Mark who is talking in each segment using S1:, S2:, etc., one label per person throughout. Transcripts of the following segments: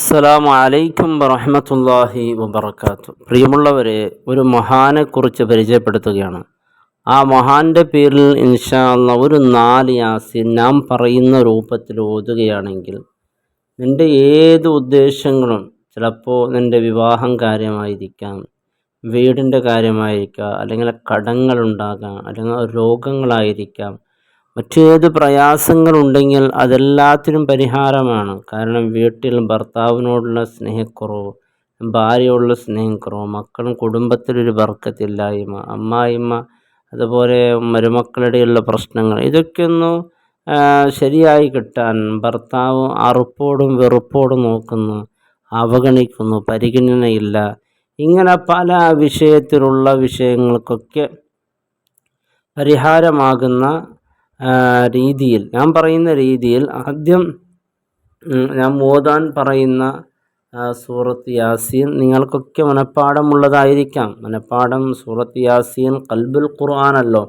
S1: അസ്സലാമു അലൈക്കും വറഹമത്തല്ലാഹി വബർക്കാത്തു പ്രിയമുള്ളവരെ ഒരു മഹാനെക്കുറിച്ച് പരിചയപ്പെടുത്തുകയാണ്. ആ മഹാന്റെ പേരിൽ ഇൻഷാ അല്ലാ ഒരു നാല് യാസിൻ നാം പറയുന്ന രൂപത്തിൽ ഓതുകയാണെങ്കിൽ നിന്റെ ഏത് ഉദ്ദേശങ്ങളും ചിലപ്പോൾ നിന്റെ വിവാഹം കാര്യമായിരിക്കാം വീടിന്റെ കാര്യമായിരിക്കാം അല്ലെങ്കിൽ കടങ്ങളുണ്ടാകാം അല്ലെങ്കിൽ രോഗങ്ങളായിരിക്കാം മറ്റേത് പ്രയാസങ്ങളുണ്ടെങ്കിൽ അതെല്ലാത്തിനും പരിഹാരമാണ്. കാരണം വീട്ടിൽ ഭർത്താവിനോടുള്ള സ്നേഹക്കുറവ് ഭാര്യയോടുള്ള സ്നേഹക്കുറവ് മക്കളും കുടുംബത്തിലൊരു ബർക്കത്തില്ലായ്മ അമ്മായിമ്മ അതുപോലെ മരുമക്കളുടെയുള്ള പ്രശ്നങ്ങൾ ഇതൊക്കെയൊന്ന് ശരിയായി കിട്ടാൻ ഭർത്താവ് അറുപ്പോടും വെറുപ്പോടും നോക്കുന്നു അവഗണിക്കുന്നു പരിഗണനയില്ല. ഇങ്ങനെ പല വിഷയത്തിലുള്ള വിഷയങ്ങൾക്കൊക്കെ പരിഹാരമാകുന്ന രീതിയിൽ ഞാൻ പറയുന്ന രീതിയിൽ ആദ്യം ഞാൻ ഓതാൻ പറയുന്ന സൂറത്ത് യാസീൻ നിങ്ങൾക്കൊക്കെ മനഃപ്പാടമുള്ളതായിരിക്കാം. മനഃപ്പാടം സൂറത്ത് യാസീൻ കൽബുൽ ഖുർആാനല്ലോ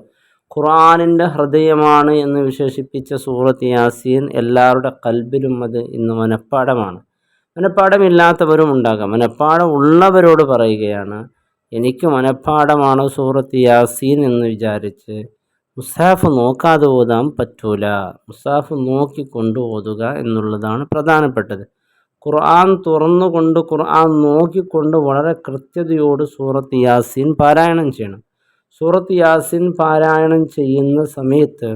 S1: ഖുർആാനിന്റെ ഹൃദയമാണ് എന്ന് വിശേഷിപ്പിച്ച സൂറത്ത് യാസീൻ എല്ലാവരുടെ കൽബിലും അത് ഇന്ന് മനഃപ്പാടമാണ്. മനഃപ്പാടമില്ലാത്തവരും ഉണ്ടാകാം. മനഃപ്പാടം ഉള്ളവരോട് പറയുകയാണ് എനിക്ക് മനഃപ്പാടമാണ് സൂറത്ത് യാസീൻ എന്ന് വിചാരിച്ച് മുസാഫ് നോക്കാതെ ഓതാൻ പറ്റൂല. മുസാഫ് നോക്കിക്കൊണ്ട് ഓതുക എന്നുള്ളതാണ് പ്രധാനപ്പെട്ടത്. ഖുർആൻ തുറന്നുകൊണ്ട് ഖുർആൻ നോക്കിക്കൊണ്ട് വളരെ കൃത്യതയോട് സൂറത്ത് യാസീൻ പാരായണം ചെയ്യണം. സൂറത്ത് യാസീൻ പാരായണം ചെയ്യുന്ന സമയത്ത്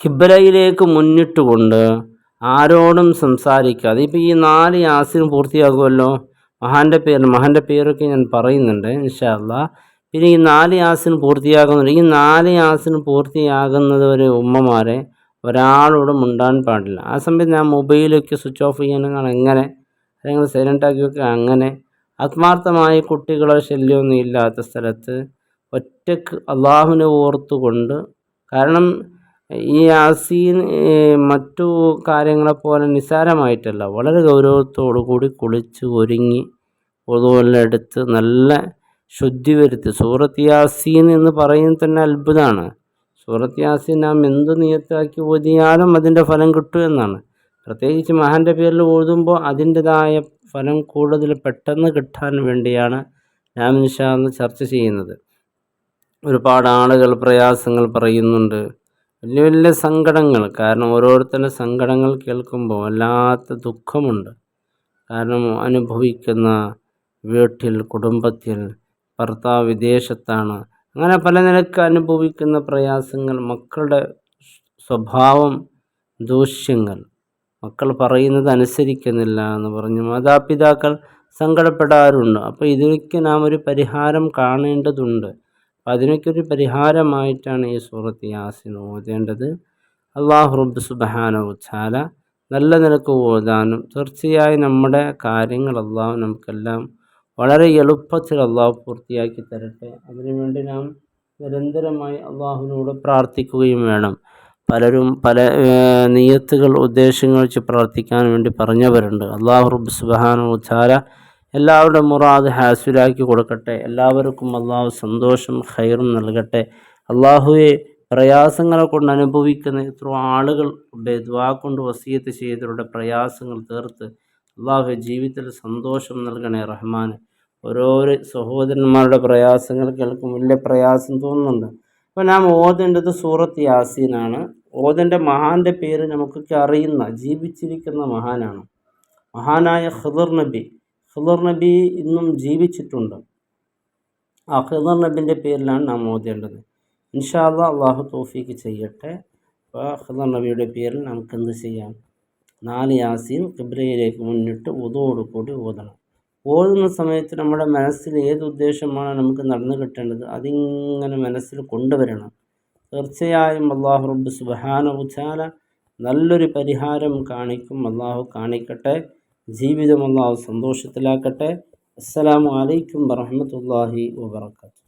S1: കിബലയിലേക്ക് മുന്നിട്ടുകൊണ്ട് ആരോടും സംസാരിക്കാതെ. ഇപ്പോൾ ഈ നാല് യാസീൻ പൂർത്തിയാകുമല്ലോ? മഹാന്റെ പേര് മഹാന്റെ പേരൊക്കെ ഞാൻ പറയുന്നുണ്ട് ഇൻഷാ അള്ളാഹ് പിന്നെ ഈ നാല് യാസിൻ പൂർത്തിയാകുന്നുണ്ട് ഈ നാല് യാസിൻ പൂർത്തിയാകുന്നത് വരെ ഉമ്മമാരെ ഒരാളോടും മുണ്ടാൻ പാടില്ല. ആ സമയത്ത് ഞാൻ മൊബൈലൊക്കെ സ്വിച്ച് ഓഫ് ചെയ്യാനാണ് എങ്ങനെ അല്ലെങ്കിൽ സൈലന്റ് ആക്കി വെക്കുക അങ്ങനെ ആത്മാർത്ഥമായ കുട്ടികളോ ശല്യമൊന്നും ഇല്ലാത്ത സ്ഥലത്ത് ഒറ്റയ്ക്ക് അള്ളാഹുവിനെ ഓർത്തുകൊണ്ട് കാരണം ഈ ആസീൻ മറ്റു കാര്യങ്ങളെപ്പോലെ നിസ്സാരമായിട്ടല്ല വളരെ ഗൗരവത്തോടു കൂടി കുളിച്ച് ഒരുങ്ങി പൊതുവെല്ലാം എടുത്ത് നല്ല ശുദ്ധി വരുത്തി. സൂറത്ത് യാസീൻ എന്ന് പറയുന്നത് തന്നെ അത്ഭുതമാണ്. സൂറത്ത് യാസീൻ നാം എന്ത് നിയത്താക്കി ഓതിയാലും അതിന്റെ ഫലം കിട്ടും എന്നാണ്. പ്രത്യേകിച്ച് മഹാന്റെ പേരിൽ ഓതുമ്പോൾ അതിന്റെതായ ഫലം കൂടുതൽ പെട്ടെന്ന് കിട്ടാൻ വേണ്ടിയാണ് നാം നിഷാന്ന് ചർച്ച ചെയ്യുന്നത്. ഒരുപാട് ആളുകൾ പ്രയാസങ്ങൾ പറയുന്നുണ്ട്. വലിയ വലിയ സങ്കടങ്ങൾ. കാരണം ഓരോരുത്തരുടെ സങ്കടങ്ങൾ കേൾക്കുമ്പോൾ വല്ലാത്ത ദുഃഖമുണ്ട്. കാരണം അനുഭവിക്കുന്ന വീട്ടിൽ കുടുംബത്തിൽ ഭർത്താവ് വിദേശത്താണ്. അങ്ങനെ പല നിലയ്ക്ക് അനുഭവിക്കുന്ന പ്രയാസങ്ങൾ മക്കളുടെ സ്വഭാവം ദൂഷ്യങ്ങൾ. മക്കൾ പറയുന്നത് അനുസരിക്കുന്നില്ല എന്ന് പറഞ്ഞു. മാതാപിതാക്കൾ സങ്കടപ്പെടാറുണ്ട്. അപ്പോൾ ഇതിനൊക്കെ നാം ഒരു പരിഹാരം കാണേണ്ടതുണ്ട്. അപ്പം അതിനൊക്കെ പരിഹാരമായിട്ടാണ് ഈ സൂറത്ത് യാസിൻ ഓതേണ്ടത്. അള്ളാഹു റബ്ബ് ഉച്ചാല നല്ല നിലയ്ക്ക് ഓതാനും തീർച്ചയായും നമ്മുടെ കാര്യങ്ങൾ അള്ളാഹു നമുക്കെല്ലാം വളരെ എളുപ്പത്തിൽ അള്ളാഹു പൂർത്തിയാക്കി തരട്ടെ. അതിനുവേണ്ടി നാം നിരന്തരമായി അള്ളാഹുവിനോട് പ്രാർത്ഥിക്കുകയും വേണം. പലരും പല നിയത്തുകൾ ഉദ്ദേശങ്ങൾ വെച്ച് പ്രാർത്ഥിക്കാൻ വേണ്ടി പറഞ്ഞവരുണ്ട്. അള്ളാഹു റബ്ബ് സുബാനു ചാര എല്ലാവരുടെ മുറാദ് ഹാസുരാക്കി കൊടുക്കട്ടെ. എല്ലാവർക്കും അള്ളാഹു സന്തോഷം ഹൈറും നൽകട്ടെ. അള്ളാഹുവെ പ്രയാസങ്ങളെ കൊണ്ട് അനുഭവിക്കുന്ന എത്രയോ ആളുകൾ ദ്വാ കൊണ്ട് വസീയത്ത് ചെയ്തവരുടെ പ്രയാസങ്ങൾ തീർത്ത് അള്ളാഹു ജീവിതത്തിൽ സന്തോഷം നൽകണേ റഹ്മാൻ. ഓരോരോ സഹോദരന്മാരുടെ പ്രയാസങ്ങൾ കേൾക്കും. വലിയ പ്രയാസം തോന്നുന്നുണ്ട്. അപ്പോൾ നാം ഓതേണ്ടത് സൂറത്ത് യാസീനാണ്. ഓതന്റെ മഹാന്റെ പേര് നമുക്കൊക്കെ അറിയുന്ന ജീവിച്ചിരിക്കുന്ന മഹാനാണ്. മഹാനായ ഖിദർ നബി. ഖിദർ നബി ഇന്നും ജീവിച്ചിട്ടുണ്ട്. ആ ഖിദർ നബിന്റെ പേരിലാണ് നാം ഓതേണ്ടത്. ഇൻഷാല്ല അള്ളാഹു തോഫീക്ക് ചെയ്യട്ടെ. അപ്പോൾ ഖിദർ നബിയുടെ പേരിൽ നമുക്ക് എന്ത് ചെയ്യാം? നാല് യാസീൻ കിബ്രയിലേക്ക് മുന്നിട്ട് ഉതോടുകൂടി ഓതണം ഓതുന്ന സമയത്ത് നമ്മുടെ മനസ്സിൽ ഏത് ഉദ്ദേശമാണ് നമുക്ക് നടന്നു കിട്ടേണ്ടത്? അതിങ്ങനെ മനസ്സിൽ കൊണ്ടുവരണം. തീർച്ചയായും അള്ളാഹു റബ്ബ് സുബാന നല്ലൊരു പരിഹാരം കാണിക്കും. അള്ളാഹു കാണിക്കട്ടെ. ജീവിതം അള്ളാഹു സന്തോഷത്തിലാക്കട്ടെ. അസ്സലാമു അലൈക്കും വറഹമത്തല്ലാഹി വാബർക്കാത്തു